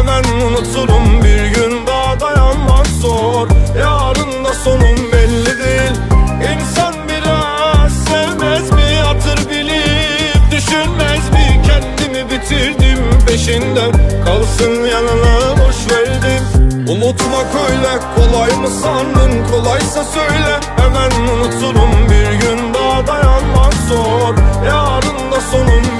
Hemen unuturum bir gün daha dayanmak zor. Yarın da sonum belli değil. İnsan biraz sevmez mi hatır bilip Düşünmez mi? Kendimi bitirdim peşinden. Kalsın yanına boş verdim. Unutmak öyle kolay mı sandın? Kolaysa söyle. Hemen unuturum bir gün daha dayanmak zor. Yarın da sonum